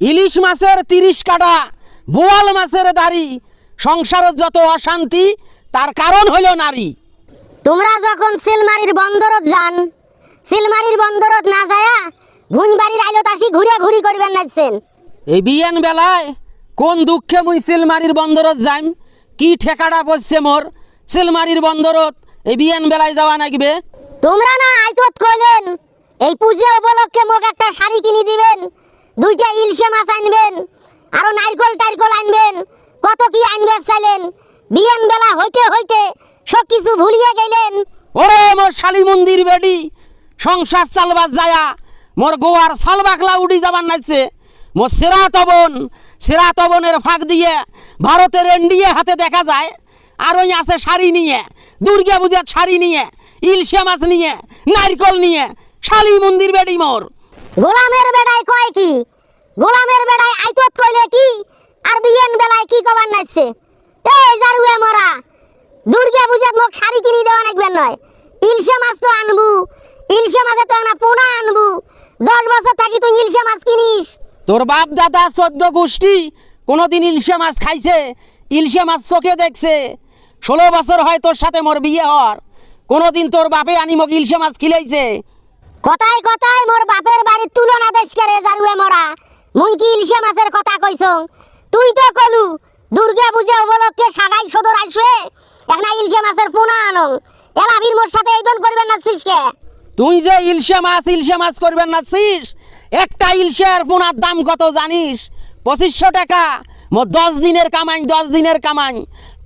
ইলিশ মাছের তিরিশ কাটা বোয়াল মাছের দাড়ি সংসারের যত অশান্তি তার কারণ হইল নারী। তোমরা যখন সিলমারির বন্দরত যান সিলমারির বন্দরত না যায়া ভুঁইবাড়ির আইলত আসি ঘুরে ঘুরি করবেন নাচছেন এই বিয়ান বেলায় কোন দুঃখে মুই সিলমারির বন্দরত যাইম? কি ঠেকাটা পড়ছে মোর? সিলমারির বন্দরত এই বিয়ান বেলায় যাওয়া নাগবে? তোমরা না আইতত কইলেন এই পূজা উপলক্ষে মোক একটা শাড়ি কিনে দিবেন দুইটা ইলশে মাছ আনবেন আরও নারকল টারকল আনবেন কত কি আনবেন চাইলেন বিয়ান বেলা হইতে হইতে সব কিছু ভুলিয়ে গেলেন। ওরে মোর শালি মন্দির বেডি সংসার চালবার যায়া মোর গোয়ার সালবাকলা উড়ি যাবার নাইছে। মোর সেরা তবন সেরা তবনের ফাঁক দিয়ে ভারতের এনডিএ হাতে দেখা যায় আর ওই আছে শাড়ি নিয়ে দুর্গা পূজার শাড়ি নিয়ে ইলশে মাছ নিয়ে নারকল নিয়ে শালি মন্দির বেডি মোর। গোলামের বেড়ায় কয় কি? গোলামের বেড়ায় আইতত কইলে কি? আর বিয়ান বেলায় কি কবার নাচছে? এই জারুয়ে মরা। দুর্গা পূজাত মোক শাড়ি কিনে দেওয়া নাকবেন নয়। ইলশে মাছ তো আনবু। ইলশে মাছে তো না পোনা আনবু। দশ বছর থাকি তুই ইলশে মাছ কিনিস। তোর বাপ দাদা চোদ্দ গোষ্ঠী কোনোদিন ইলশে মাছ খাইছে ইলশে মাছ চোখে দেখছে। ষোলো বছর হয় তোর সাথে মোর বিয়ে হওয়ার। কোনোদিন তোর বাপে আনি মোক ইলশে মাছ খিলাইছে। কথায় কথায় মোর বাপের বাড়ির তুলনা দেশ করে জারুয়ে মরা। মুই কি ইলশে মাছের কথা কইছ। তুই তো কলু দুর্গা পূজা উপলক্ষে সাগাই সদর আইসে একটা ইলশে মাছের পোনা আনো। এলাভির মোর সাথে এইজন করবেন না কে? তুই যে ইলশে মাছ ইলশে মাছ করবেন নাচিস একটা ইলশের পোনার দাম কত জানিস? পঁচিশশো টাকা মো দশ দিনের কামাই দশ দিনের কামাই।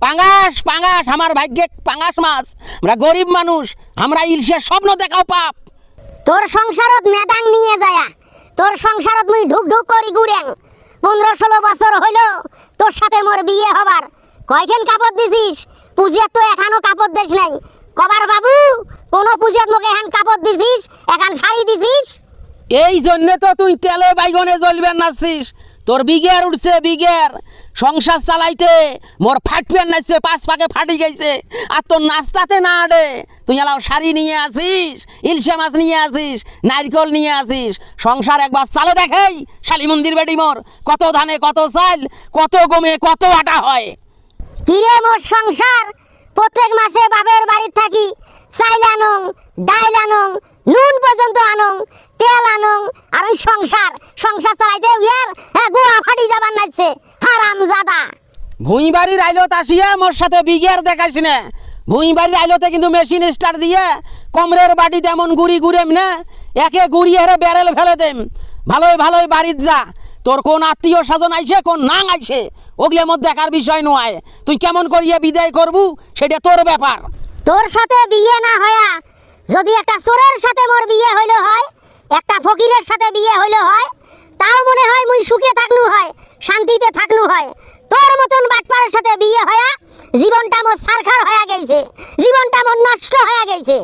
পাঙাস পাঙাস আমার ভাগ্যে পাঙাস মাছ। আমরা গরিব মানুষ আমরা ইলশের স্বপ্ন দেখাও পাপ। তোর সংসারত মেদাং নিয়ে যায়া। তোর সংসারত মুই ঢুক ঢুক করি গুড়েন পনেরো ষোলো বছর হইল তোর সাথে মোর বিয়ে হবার। কয়খান কাপড় দিছিস? পুজিয়ার তো এখানো কাপড় দিস নাই। কবার বাবু, কোন পুজিয়ার মোক এখান কাপড় দিছিস? এখান শাড়ি দিছিস? এই জন্যে তো তুই তেলে বাইগনে জ্বলবেন নাচিস। তোর বিঘের উঠছে বিঘের। সংসার চালাইতে। মোর ফাটপেন নাচছে পাঁচ পাকে ফাটি গেছে। আর তোর নাস্তাতে না আডে। তুই এলাও শাড়ি নিয়ে আসিস, ইলশে মাছ নিয়ে আসিস, নারকল নিয়ে আসিস। সংসার একবার চালে দেখাই, শালি মন্দির বেটি মোর, কত ধানে কত চাল, কত গমে কত আটা হয়। কিরে মোর সংসার? প্রত্যেক মাসে বাপের বাড়ির থাকি, চাইল আনং, ডাইল আনং, নুন পর্যন্ত আনং, তেল আনং। আর সংসার সংসার চালাইতে উয়ার হ্যাঁ গোয়া ফাটি যাবার জাদা ভুঁই বাড়ির আইলত আসিয়া মোর সাথে বিঘের দেখাইস না ভুঁই বাড়ির আইলতে কিন্তু মেশিন স্টার্ট দিয়ে কমরের বাড়ি তেমন গুড়ি গুড়েম না, একে গুড়ি হেরে ব্যারেল ফেলে দেম। ভালোই ভালোই বাড়ির যা, তোর কোন আত্মীয় স্বজন আইছে, কোন নাং আইছে ওগুলোর মধ্যে দেখার বিষয় নয়। তুই কেমন করিয়ে বিদায় করবু, সেটা তোর ব্যাপার। তোর সাথে বিয়ে না হয়া, যদি একটা চোরের সাথে মোর বিয়ে হইল হয়, একটা ফকিরের সাথে বিয়ে হইল হয়, তাও মনে হয় মুই সুখে থাকলু হয়, শান্তিতে থাকলু হয়। তোর বাটপারের সাথে বিয়ে হয়া জীবনটা মোর সারখার হয়ে গেছে। জীবনটা মোর নষ্ট হয়ে গেছে।